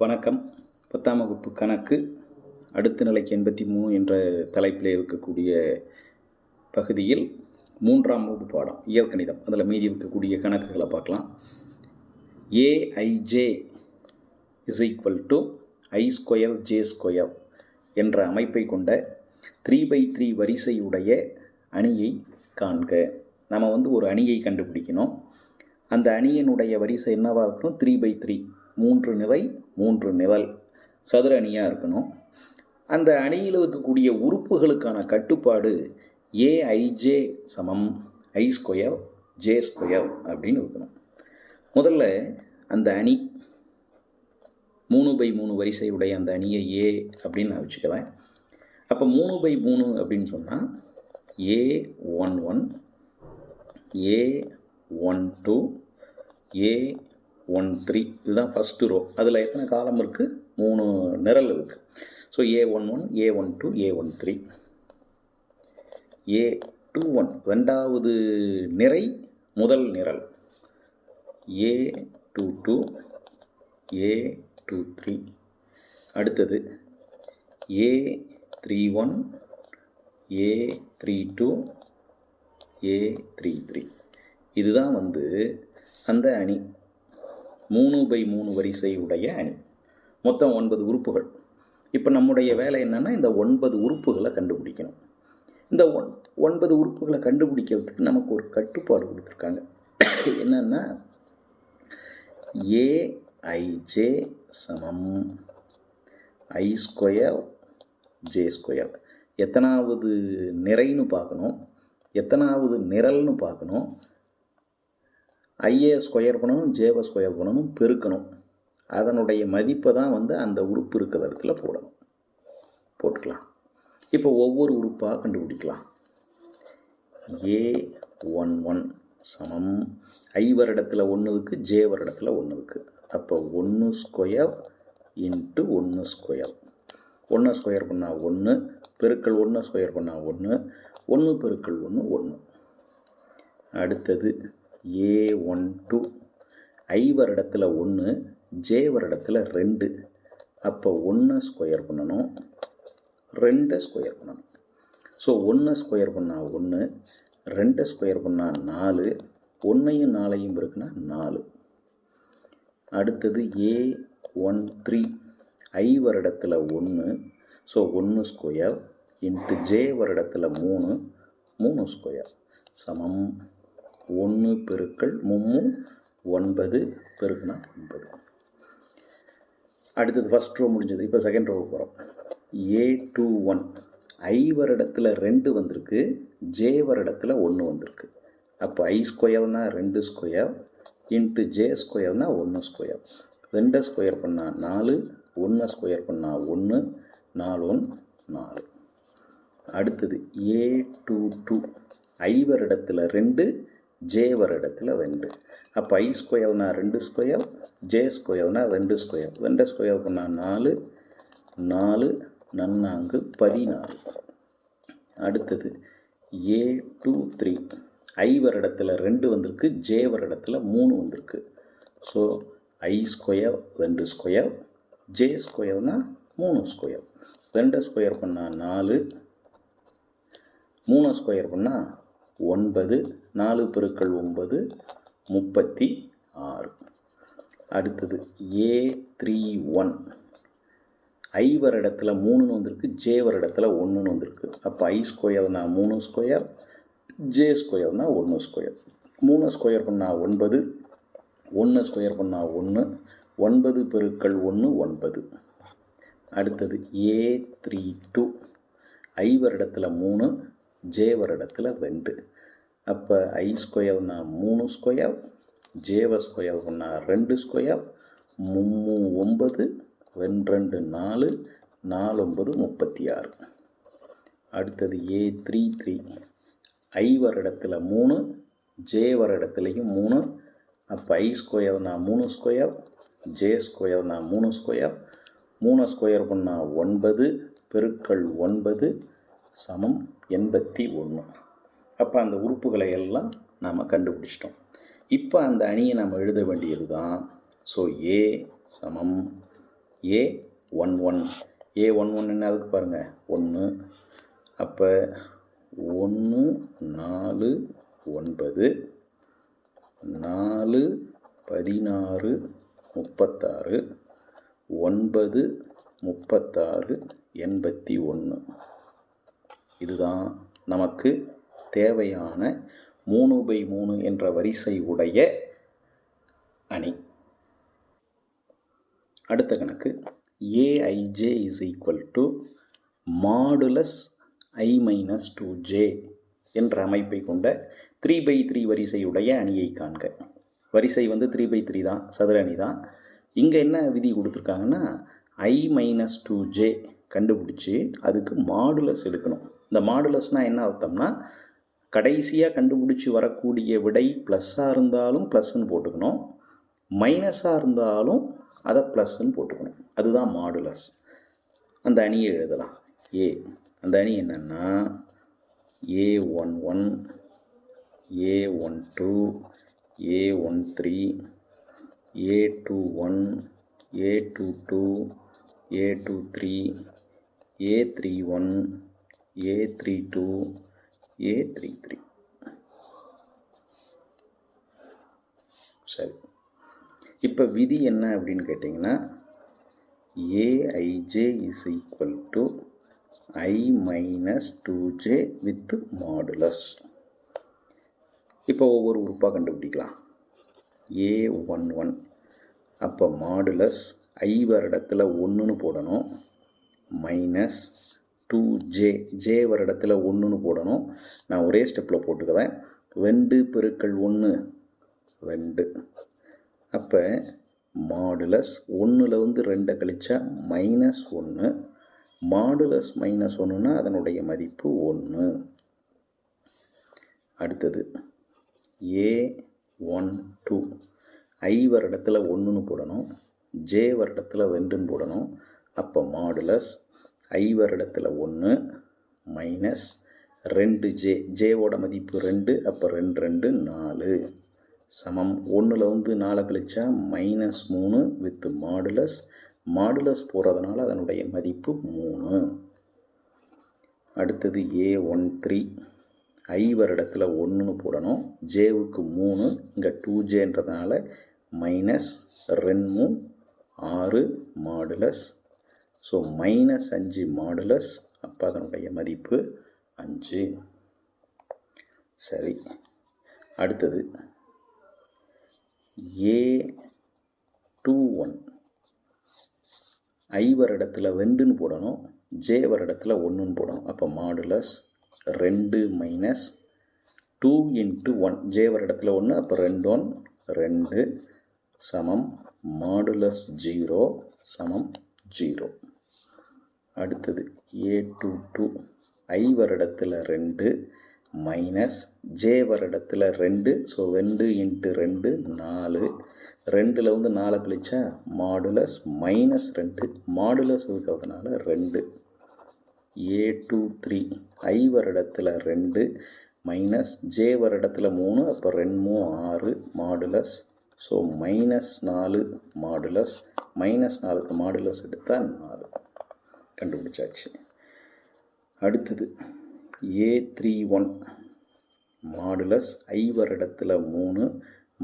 வணக்கம். பத்தாம் வகுப்பு கணக்கு அடுத்த நிலைக்கு எண்பத்தி மூணு என்ற தலைப்பில் இருக்கக்கூடிய பகுதியில் மூன்றாம் வகுப்பு பாடம் இயற்கணிதம். அதில் மீதி இருக்கக்கூடிய கணக்குகளை பார்க்கலாம். A i j is equal to i square j square என்ற அமைப்பை கொண்ட த்ரீ பை த்ரீ வரிசையுடைய அணியை காண்க. நம்ம வந்து ஒரு அணியை கண்டுபிடிக்கணும். அந்த அணியினுடைய வரிசை என்னவாக இருக்கணும்? த்ரீ பை த்ரீ மூன்று நிலை மூன்று நிழல் சதுர அணியாக இருக்கணும். அந்த அணியில் இருக்கக்கூடிய உறுப்புகளுக்கான கட்டுப்பாடு ஏஐஜே சமம் ஐ ஸ்கொயர் ஜே ஸ்கொயர் அப்படின்னு இருக்கணும். முதல்ல அந்த அணி மூணு பை மூணு வரிசையுடைய அந்த அணியை ஏ அப்படின்னு நான் வச்சுக்கிறேன். அப்போ மூணு பை மூணு அப்படின்னு சொன்னால் a one one a one two a one three இதுதான் ஃபஸ்ட்டு ரோ அதில் எத்தனை காலம் இருக்குது மூணு நிரல் இருக்குது so a one one a one two a one three a two one ரெண்டாவது நிறை முதல் நிரல். A two two a two three அடுத்தது a three one a three two a three three இதுதான் வந்து அந்த அணி. மூணு பை மூணு வரிசை உடைய அணி. மொத்தம் ஒன்பது உறுப்புகள். இப்போ நம்முடைய வேலை என்னென்னா இந்த ஒன்பது உறுப்புகளை கண்டுபிடிக்கணும். இந்த ஒன் ஒன்பது உறுப்புகளை கண்டுபிடிக்கிறதுக்கு நமக்கு ஒரு கட்டுப்பாடு கொடுத்துருக்காங்க. என்னென்னா ஏஐஜே சமம். ஐ ஸ்கொயர் ஜே ஸ்கொயர் எத்தனாவது நிறைன்னு பார்க்கணும். எத்தனாவது நிரல்னு பார்க்கணும். ஐஏ ஸ்கொயர் பண்ணணும் ஜேவை ஸ்கொயர் பண்ணணும் பெருக்கணும். அதனுடைய மதிப்பை தான் வந்து அந்த உறுப்பு இருக்கிற இடத்துல போடணும். போட்டுக்கலாம். இப்போ ஒவ்வொரு உறுப்பாக கண்டுபிடிக்கலாம். ஏ ஒன் ஒன் சமம். ஐ வருடத்தில் ஒன்று இருக்குது ஜே வருடத்தில் ஒன்று இருக்குது அப்போ ஒன்று ஸ்கொயர் இன்ட்டு ஒன்று ஸ்கொயர். ஒன்று ஸ்கொயர் பண்ணால் ஒன்று பெருக்கள் ஒன்று ஸ்கொயர் பண்ணால் ஒன்று ஒன்று பெருக்கள் ஒன்று ஒன்று அடுத்தது ஏ ஒன் டூ ஐ வருடத்தில் ஒன்று ஜே வருடத்தில் ரெண்டு. அப்போ ஒன்று ஸ்கொயர் பண்ணணும் ரெண்டு ஸ்கொயர் பண்ணணும். ஸோ ஒன்று ஸ்கொயர் பண்ணால் ஒன்று ரெண்டு ஸ்கொயர் பண்ணால் நாலு ஒன்றையும் நாலையும் இருக்குன்னா நாலு. அடுத்தது ஏ ஒன் த்ரீ ஐ வருடத்தில் ஒன்று ஸோ ஒன்று ஸ்கொயர் இன்ட்டு ஜே வருடத்தில் மூணு மூணு ஸ்கொயர் சமம். ஒன்று பெருக்கள் மும்மு ஒன்பது பெருக்குனா ஒன்பது. அடுத்தது ஃபஸ்ட் ரோ முடிஞ்சது. இப்போ செகண்ட் ரோ போகிறோம் ஏ டூ ஒன் ஐ வருடத்தில் ரெண்டு வந்திருக்கு. ஜே வருடத்தில் ஒன்று வந்திருக்கு. அப்போ ஐ ஸ்கொயர்னா ரெண்டு ஸ்கொயர் இன்ட்டு ஜே ஸ்கொயர்னா ஒன்று ஸ்கொயர் ரெண்டை ஸ்கொயர் பண்ணால் நாலு ஒன்றை ஸ்கொயர் பண்ணால் ஒன்று நாலு ஒன் நாலு. அடுத்தது ஏ டூ டூ ஐ வருடத்தில் ரெண்டு ஜே வருடத்தில் ரெண்டு. அப்போ ஐ ஸ்கொயர்னா ரெண்டு ஸ்கொயர் ஜே ஸ்கொயர்னா ரெண்டு ஸ்கொயர் ரெண்டு ஸ்கொயர் பண்ணால் நாலு நாலு நன்னாங்கு பதினாலு அடுத்தது ஏ டூ த்ரீ ஐ வருடத்தில் ரெண்டு வந்திருக்கு ஜே வருடத்தில் மூணு வந்திருக்கு. ஸோ ஐ ஸ்கொயர் ரெண்டு ஸ்கொயர் ஜே ஸ்கொயர்னா மூணு ஸ்கொயர் ரெண்டு ஸ்கொயர் பண்ணால் நாலு மூணு ஸ்கொயர் பண்ணால் ஒன்பது நாலு பெருக்கள் ஒன்பது முப்பத்தி ஆறு. அடுத்தது ஏ த்ரீ ஒன் ஐ வருடத்தில் மூணுன்னு வந்திருக்கு ஜே வருடத்தில் ஒன்றுன்னு வந்திருக்கு. அப்போ ஐ ஸ்கொயர்னா மூணு ஸ்கொயர் ஜே ஸ்கொயர்னா ஒன்று ஸ்கொயர் மூணு ஸ்கொயர் பண்ணால் ஒன்பது ஒன்று ஸ்கொயர் பண்ணால் ஒன்று ஒன்பது பெருக்கள் ஒன்று ஒன்பது. அடுத்தது ஏ த்ரீ டூ ஐ வருடத்தில் மூணு ஜே வருடத்தில் ரெண்டு. அப்போ ஐ ஸ்கொயர்னா மூணு ஸ்கொயர் ஜேவ ஸ்கொயர் ரெண்டு ஸ்கொயர் மும்மூ ஒன்பது ரெண்டு ரெண்டு நாலு நாலு ஒன்பது முப்பத்தி ஆறு. அடுத்தது ஏ த்ரீ த்ரீ ஐ வருடத்தில் மூணு ஜே வருடத்துலேயும் மூணு. அப்போ ஐ ஸ்கொயர்னா மூணு ஸ்கொயர் ஜே ஸ்கொயர்னா மூணு ஸ்கொயர் மூணு ஸ்கொயர் பண்ணால் ஒன்பது பெருக்கள் ஒன்பது சமம் எண்பத்தி ஒன்று அப்போ அந்த உறுப்புகளை எல்லாம் நாம் கண்டுபிடிச்சிட்டோம். இப்போ அந்த அணியை நம்ம எழுத வேண்டியது தான் ஸோ ஏ சமம் a one one a one one என்ன அதுக்கு பாருங்கள் ஒன்று அப்போ ஒன்று நாலு ஒன்பது நாலு பதினாறு முப்பத்தாறு ஒன்பது முப்பத்தாறு எண்பத்தி ஒன்று இதுதான் நமக்கு தேவையான மூணு பை மூணு என்ற வரிசை உடைய அணி. அடுத்த கணக்கு a i j is equal to modulus i minus two j என்ற அமைப்பை கொண்ட த்ரீ பை த்ரீ வரிசையுடைய அணியை காண்க. வரிசை வந்து த்ரீ பை த்ரீ தான் சதுர அணி தான். இங்கே என்ன விதி கொடுத்துருக்காங்கன்னா ஐ மைனஸ் டூ ஜே கண்டுபிடிச்சி அதுக்கு மாடுலஸ் எடுக்கணும். இந்த மாடுலஸ்னால் என்ன அர்த்தம்னா கடைசியாக கண்டுபிடிச்சி வரக்கூடிய விடை ப்ளஸ்ஸாக இருந்தாலும் ப்ளஸ்ன்னு போட்டுக்கணும். மைனஸாக இருந்தாலும் அதை ப்ளஸ்ன்னு போட்டுக்கணும். அதுதான் மாடுலஸ். அந்த அணியை எழுதலாம். ஏ. அந்த அணி என்னென்னா a one one a one two a one three a two one a two two a two three a three one a three two a three three. சரி. இப்போ விதி என்ன அப்படின்னு கேட்டிங்கன்னா a i j is equal to i minus two j with modulus இப்போ ஒவ்வொரு உறுப்பாக கண்டுபிடிக்கலாம். ஏ ஒன் ஒன் அப்போ மாடுலஸ் ஐ வருடத்தில் ஒன்றுன்னு போடணும். மைனஸ் டூ ஜே ஜே வருடத்தில் ஒன்றுன்னு போடணும். நான் ஒரே ஸ்டெப்பில் போட்டுக்கிறேன் ரெண்டு பெருக்கள் ஒன்று ரெண்டு. அப்போ மாடுலஸ் ஒன்றில் வந்து ரெண்டை கழிச்சா மைனஸ் ஒன்று மாடுலஸ் மைனஸ் ஒன்றுனா அதனுடைய மதிப்பு ஒன்று அடுத்தது ஏ ஒன் டூ. ஐ வருடத்தில் ஒன்றுன்னு போடணும். ஜே வருடத்தில் ரெண்டுன்னு போடணும். அப்போ மாடுலஸ் ஐ வருடத்தில் ஒன்று மைனஸ் ரெண்டு ஜே ஜேவோட மதிப்பு ரெண்டு அப்போ ரெண்டு ரெண்டு நாலு. சமம். ஒன்றில் வந்து நாலை கழிச்சா மைனஸ் மூணு வித் மாடுலஸ் மாடுலஸ் போகிறதுனால அதனுடைய மதிப்பு மூணு. அடுத்தது ஏ ஒன் த்ரீ ஐ வருடத்தில் ஒன்றுன்னு போடணும். ஜேவுக்கு மூணு இங்கே டூ ஜேன்றதுனால மைனஸ் ரெண்டு ஆறு மாடுலஸ் ஸோ மைனஸ் அஞ்சு மாடுலஸ் அப்போ அதனுடைய மதிப்பு அஞ்சு. சரி. அடுத்தது ஏ டூ ஒன் ஐ வருடத்தில் ரெண்டுன்னு போடணும் ஜே வருடத்தில் ஒன்றுன்னு போடணும். அப்போ மாடுலஸ் ரெண்டு minus two into one j வருடத்தில் ஒன்று அப்போ ரெண்டு ஒன் ரெண்டு சமம் மாடுலஸ் ஜீரோ சமம் ஜீரோ அடுத்தது ஏ டூ டூ ஐ வருடத்தில் ரெண்டு மைனஸ் ஜே வருடத்தில் ரெண்டு ஸோ ரெண்டு இன்ட்டு ரெண்டு நாலு. ரெண்டில் வந்து நாலு கழிச்சா மாடுலஸ் மைனஸ் ரெண்டு மாடுலஸ் இருக்கிறதுனால ரெண்டு. ஏ டூ த்ரீ ஐ வருடத்தில் ரெண்டு மைனஸ் ஜே வருடத்தில் மூணு அப்போ ரெண்டு மூணு ஆறு மாடுலஸ் ஸோ மைனஸ் நாலு மாடுலஸ் மைனஸ் நாலுக்கு மாடுலஸ் எடுத்தால் நாலு. கண்டுபிடிச்சாச்சு. அடுத்தது a three one modulus i வருடத்தில் மூணு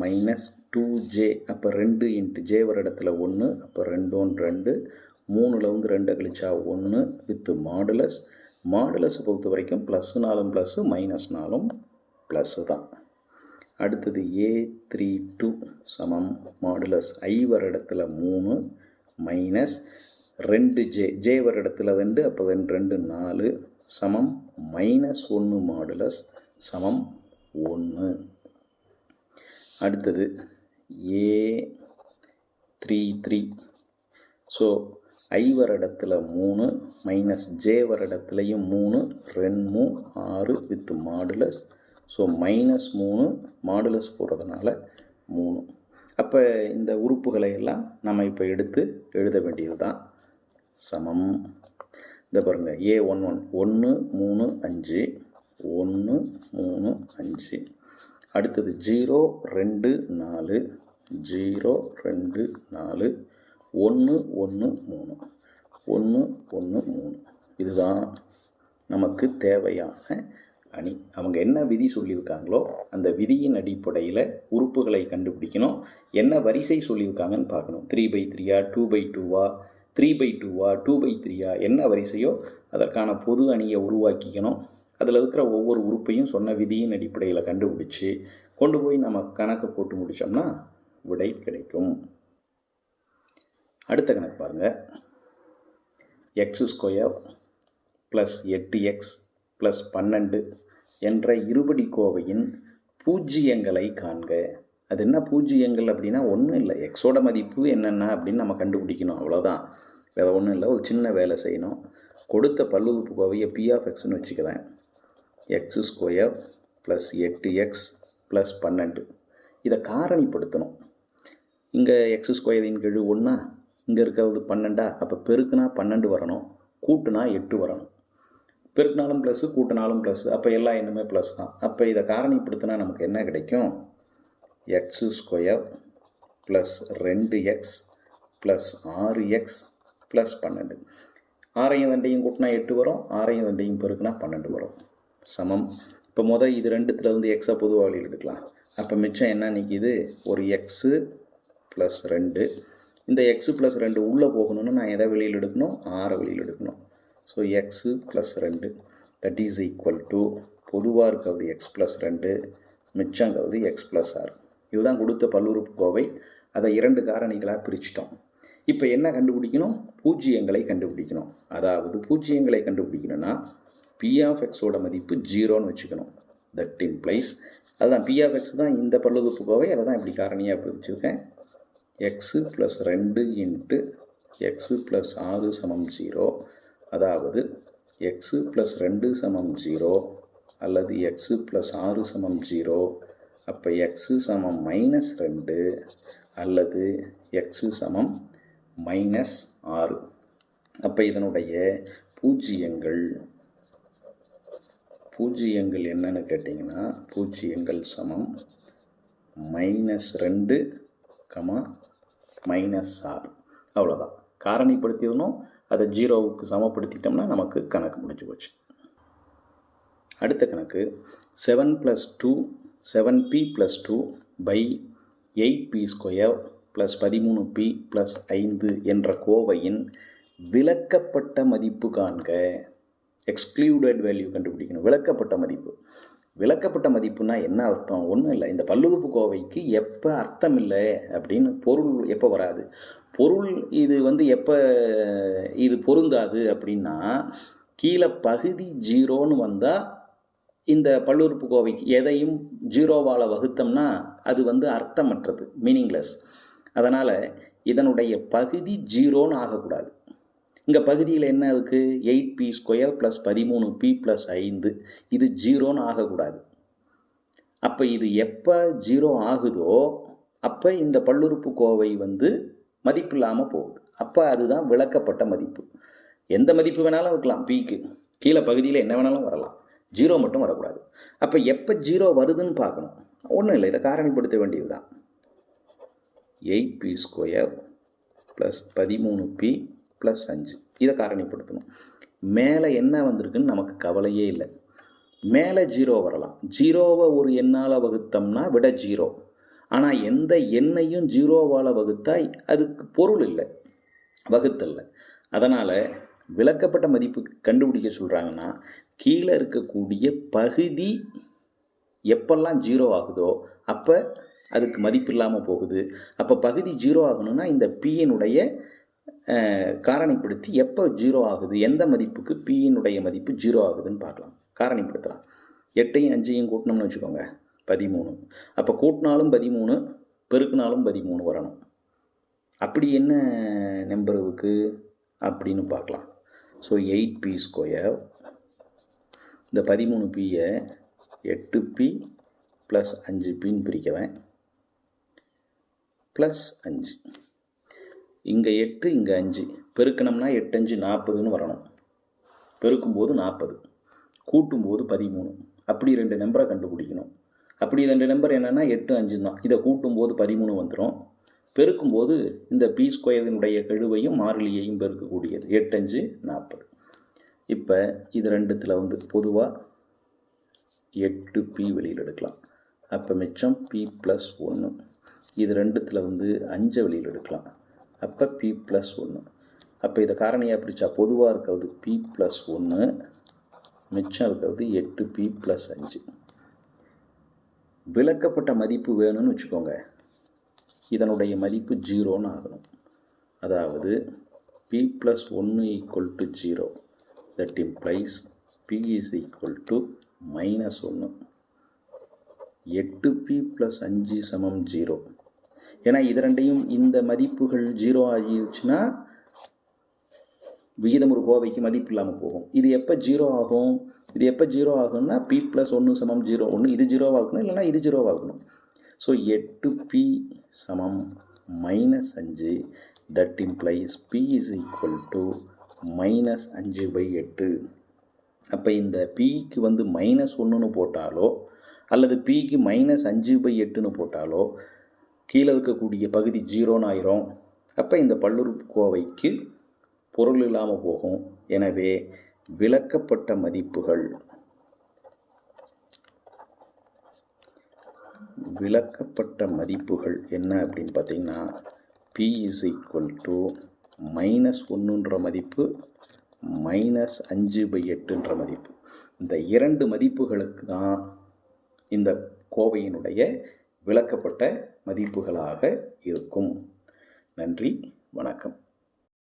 மைனஸ் டூ ஜே அப்போ ரெண்டு இன்ட்டு ஜே வருடத்தில் ஒன்று அப்போ ரெண்டு ஒன் ரெண்டு மூணில் வந்து ரெண்டை கழிச்சா ஒன்று வித்து மாடுலஸ் மாடுலஸை பொறுத்த வரைக்கும் ப்ளஸ்ஸுனாலும் நாலும் ப்ளஸ்ஸு மைனஸ் நாலும் ப்ளஸ்ஸு தான். அடுத்தது ஏ த்ரீ டூ சமம். மாடுலஸ் ஐ வருடத்தில் மூணு மைனஸ் ரெண்டு ஜே ஜே வருடத்தில் ரெண்டு அப்போ ரெண்டு ரெண்டு நாலு சமம் மைனஸ் ஒன்று மாடுலஸ் சமம் ஒன்று அடுத்தது a three three. So i வருடத்தில் மூணு மைனஸ் ஜே வருடத்துலையும் மூணு ரெண்டு ஆறு வித் மாடுலஸ். ஸோ மைனஸ் மூணு மாடுலஸ் போகிறதுனால மூணு. அப்போ இந்த உறுப்புகளை எல்லாம் நம்ம இப்போ எடுத்து எழுத வேண்டியது தான் சமம். இந்த பாருங்கள் ஏ ஒன் ஒன் ஒன்று மூணு அஞ்சு. ஒன்று மூணு அஞ்சு. அடுத்தது ஜீரோ ரெண்டு நாலு. ஜீரோ ரெண்டு நாலு. ஒன்று ஒன்று மூணு. ஒன்று ஒன்று மூணு. இதுதான் நமக்கு தேவையான அணி. அவங்க என்ன விதி சொல்லியிருக்காங்களோ அந்த விதியின் அடிப்படையில் உறுப்புகளை கண்டுபிடிக்கணும். என்ன வரிசை சொல்லியிருக்காங்கன்னு பார்க்கணும். த்ரீ பை த்ரீயா டூ பை டூவா த்ரீ பை டூவா டூ பை த்ரீயா என்ன வரிசையோ அதற்கான பொது அணியை உருவாக்கிக்கணும். அதில் இருக்கிற ஒவ்வொரு உறுப்பையும் சொன்ன விதியின் அடிப்படையில் கண்டுபிடிச்சி கொண்டு போய் நம்ம கணக்கு போட்டு முடித்தோம்னா விடை கிடைக்கும். அடுத்த கணக்கு பாருங்கள் எக்ஸ் ஸ்கொயர் ப்ளஸ் எட்டு எக்ஸ் ப்ளஸ் பன்னெண்டு என்ற இருபடி கோவையின் பூஜ்ஜியங்களை காண்க. அது என்ன பூஜ்ஜியங்கள் அப்படின்னா ஒன்றும் இல்லை. எக்ஸோட மதிப்பு என்னென்ன அப்படின்னு நம்ம கண்டுபிடிக்கணும். அவ்வளோதான் வேறு ஒன்றும் இல்லை. ஒரு சின்ன வேலை செய்யணும். கொடுத்த பல்லுறுப்பு கோவையை பி ஆஃப் எக்ஸ்னு வச்சுக்கிறேன். எக்ஸ் ஸ்கொயர் ப்ளஸ் எட்டு எக்ஸ் ப்ளஸ் பன்னெண்டு. இதை காரணிப்படுத்தணும். இங்கே எக்ஸ் ஸ்கொயரின் கீழ் ஒன்றா இங்கே இருக்கிறது பன்னெண்டா? அப்போ பெருக்குனா பன்னெண்டு வரணும். கூட்டுனா எட்டு வரணும். பெருக்குனாலும் ப்ளஸ்ஸு கூட்டினாலும் ப்ளஸ் அப்போ எல்லா எண்ணுமே ப்ளஸ் தான். அப்போ இதை காரணிப்படுத்தினா நமக்கு என்ன கிடைக்கும்? எக்ஸ் ஸ்கொயர் ப்ளஸ் ரெண்டு எக்ஸ் ப்ளஸ் ஆறு எக்ஸ் ப்ளஸ் பன்னெண்டு. ஆறையும் ரெண்டையும் கூட்டினா எட்டு வரும் ஆறையும் ரெண்டையும் பெருக்குனா பன்னெண்டு வரும். சமம். இப்போ முதல் இது ரெண்டுத்தில் வந்து எக்ஸை பொதுவாக எடுத்துக்கலாம். எடுக்கலாம் அப்போ மிச்சம் என்ன நிற்கிது ஒரு எக்ஸு ப்ளஸ் ரெண்டு. இந்த எக்ஸு ப்ளஸ் ரெண்டு உள்ளே போகணும்னு நான் எதை வெளியில் எடுக்கணும்? ஆறை வெளியில் எடுக்கணும். ஸோ எக்ஸு ப்ளஸ் ரெண்டு தட் இஸ் ஈக்குவல் டு பொதுவாக இருக்கிறது எக்ஸ் ப்ளஸ் ரெண்டு மிச்சங்கிறது எக்ஸ் ப்ளஸ் ஆர் இதுதான் கொடுத்த பல்லுறுப்பு கோவை. அதை இரண்டு காரணிகளாக பிரிச்சிட்டோம். இப்போ என்ன கண்டுபிடிக்கணும்? பூஜ்ஜியங்களை கண்டுபிடிக்கணும். அதாவது பூஜ்ஜியங்களை கண்டுபிடிக்கணும்னா பி ஆஃப் எக்ஸோட மதிப்பு ஜீரோன்னு வச்சுக்கணும். தட் இம்ப்ளைஸ் அதுதான் பி ஆஃப் எக்ஸ் தான் இந்த பல்லுறுப்பு கோவை. அதை தான் இப்படி காரணியாக பிரிச்சிருக்கேன். எக்ஸு ப்ளஸ் ரெண்டு இன்ட்டு எக்ஸு ப்ளஸ் ஆறு சமம் ஜீரோ. அதாவது எக்ஸு ப்ளஸ் ரெண்டு சமம் ஜீரோ அல்லது எக்ஸு ப்ளஸ் ஆறு சமம் ஜீரோ. அப்போ எக்ஸு சமம் மைனஸ் ரெண்டு அல்லது எக்ஸு சமம் மைனஸ் ஆறு. அப்போ இதனுடைய பூஜ்ஜியங்கள் பூஜ்ஜியங்கள் என்னன்னு கேட்டிங்கன்னா பூஜ்ஜியங்கள் சமம் மைனஸ் ரெண்டு கமா மைனஸ் ஆறு. அவ்வளோதான் காரணிப்படுத்திடணும். அதை ஜீரோவுக்கு சமப்படுத்திட்டோம்னா நமக்கு கணக்கு முடிஞ்சு போச்சு. அடுத்த கணக்கு. Seven plus two seven p plus two by eight p square plus பதிமூணு பி ப்ளஸ் ஐந்து என்ற கோவையின் விளக்கப்பட்ட மதிப்பு காண்க. எக்ஸ்க்ளூடட் வேல்யூ கண்டுபிடிக்கணும். விளக்கப்பட்ட மதிப்பு. விளக்கப்பட்ட மதிப்புனா என்ன அர்த்தம்? ஒன்றும் இல்லை. இந்த பல்லுறுப்பு கோவைக்கு எப்போ அர்த்தம் இல்லை அப்படின்னு பொருள் எப்போ வராது? பொருள் இது வந்து எப்போ இது பொருந்தாது அப்படின்னா கீழே பகுதி ஜீரோன்னு வந்தால் இந்த பல்லுறுப்பு கோவைக்கு எதையும் ஜீரோவால் வகுத்தோம்னா அது வந்து அர்த்தமற்றது மீனிங்லெஸ் அதனால் இதனுடைய பகுதி ஜீரோன்னு ஆகக்கூடாது. இங்கே பகுதியில் என்ன இருக்குது எயிட் பி ஸ்கொயர் ப்ளஸ் பதிமூணு பி ப்ளஸ் ஐந்து. இது ஜீரோன்னு ஆகக்கூடாது. அப்போ இது எப்போ ஜீரோ ஆகுதோ அப்போ இந்த பல்லுறுப்பு கோவை வந்து மதிப்பு இல்லாமல் போகுது. அப்போ அதுதான் விளக்கப்பட்ட மதிப்பு. எந்த மதிப்பு வேணாலும் இருக்கலாம் பிக்கு கீழே பகுதியில் என்ன வேணாலும் வரலாம். ஜீரோ மட்டும் வரக்கூடாது. அப்போ எப்போ ஜீரோ வருதுன்னு பார்க்கணும். ஒன்றும் இல்லை இதை காரணிப்படுத்த வேண்டியது தான் எயிட் பி ஸ்கொயர் ப்ளஸ் பதிமூணு பி ப்ளஸ் அஞ்சு. இதை காரணிப்படுத்தணும். மேலே என்ன வந்திருக்குன்னு நமக்கு கவலையே இல்லை. மேலே ஜீரோ வரலாம். ஜீரோவை ஒரு எண்ணால் வகுத்தோம்னா விட ஜீரோ. ஆனால் எந்த எண்ணையும் ஜீரோவால் வகுத்தால் அதுக்கு பொருள் இல்லை. வகுத்தல்ல. அதனால் விளக்கப்பட்ட மதிப்பு கண்டுபிடிக்க சொல்கிறாங்கன்னா கீழே இருக்கக்கூடிய பகுதி எப்பெல்லாம் ஜீரோ ஆகுதோ அப்போ அதுக்கு மதிப்பு இல்லாமல் போகுது. அப்போ பகுதி ஜீரோ ஆகணும்னா இந்த பியினுடைய காரணிப்படுத்தி எப்போ ஜீரோ ஆகுது? எந்த மதிப்புக்கு பியினுடைய மதிப்பு ஜீரோ ஆகுதுன்னு பார்க்கலாம். காரணிப்படுத்தலாம். எட்டையும் அஞ்சையும் கூட்டினோம்னு வச்சுக்கோங்க பதிமூணு. அப்போ கூட்டினாலும் பதிமூணு பெருக்கினாலும் பதிமூணு வரணும். அப்படி என்ன நம்பருக்கு அப்படின்னு பார்க்கலாம். ஸோ எயிட் பி ஸ்கொயர் இந்த பதிமூணு பியை எட்டு பி ப்ளஸ் அஞ்சு பின்னு பிரிக்கிறேன். ப்ளஸ் அஞ்சு. இங்கே எட்டு இங்கே அஞ்சு. பெருக்கணும்னா எட்டு அஞ்சு நாற்பதுன்னு வரணும். பெருக்கும்போது நாற்பது. கூட்டும்போது பதிமூணு. அப்படி ரெண்டு நம்பரை கண்டுபிடிக்கணும். அப்படி ரெண்டு நம்பர் என்னென்னா எட்டு அஞ்சு தான். இதை கூட்டும்போது பதிமூணு வந்துடும் பெருக்கும்போது இந்த பி ஸ்கொயரினுடைய கெழுவையும் மாறிலியையும் பெருக்கக்கூடியது. எட்டஞ்சு நாற்பது. இப்போ இது ரெண்டுத்தில் வந்து பொதுவாக எட்டு பி வெளியில் எடுக்கலாம். அப்போ மிச்சம் பி ப்ளஸ் ஒன்று இது ரெண்டுத்தில் வந்து அஞ்சை வெளியில் எடுக்கலாம். அப்போ பி ப்ளஸ் ஒன்று அப்போ இதை காரணியாக பிரித்தா பொதுவாக இருக்கிறது பி ப்ளஸ் ஒன்று மிச்சம் இருக்கிறது எட்டு பி ப்ளஸ் அஞ்சு. விளக்கப்பட்ட மதிப்பு வேணும்னு வச்சுக்கோங்க. இதனுடைய மதிப்பு ஜீரோன்னு ஆகணும். அதாவது பி ப்ளஸ் ஒன்று equal to zero that implies p is equal to minus ஒன்று எட்டு பி ப்ளஸ் அஞ்சு சமம் ஜீரோ ஏன்னா இது ரெண்டையும் இந்த மதிப்புகள் ஜீரோ ஆகிடுச்சுன்னா விகிதம் ஒரு கோவைக்கு மதிப்பு இல்லாமல் போகும். இது எப்போ ஜீரோ ஆகும்? இது எப்போ ஜீரோ ஆகும்னா பி ப்ளஸ் ஒன்று சமம் ஜீரோ ஒன்று இது ஜீரோவாகணும் இல்லைனா இது ஜீரோவாகணும் ஸோ எட்டு பி சமம் மைனஸ் அஞ்சு that implies p is equal to minus அஞ்சு பை எட்டு. அப்போ இந்த பிக்கு வந்து மைனஸ் ஒன்றுன்னு போட்டாலோ அல்லது பிக்கு மைனஸ் அஞ்சு பை எட்டுன்னு போட்டாலோ கீழே இருக்கக்கூடிய பகுதி ஜீரோன்னு ஆயிரும். அப்போ இந்த பல்லுறுப்புக்கோவைக்கு பொருள் இல்லாமல் போகும். எனவே விளக்கப்பட்ட மதிப்புகள். விளக்கப்பட்ட மதிப்புகள் என்ன அப்படின்னு பார்த்தீங்கன்னா p is equal to minus ஒன்றுன்ற மதிப்பு மைனஸ் அஞ்சு பை எட்டுன்ற மதிப்பு. இந்த இரண்டு மதிப்புகளுக்கு தான் இந்த கோவையினுடைய விளக்கப்பட்ட மதிப்புகளாக இருக்கும். நன்றி வணக்கம்.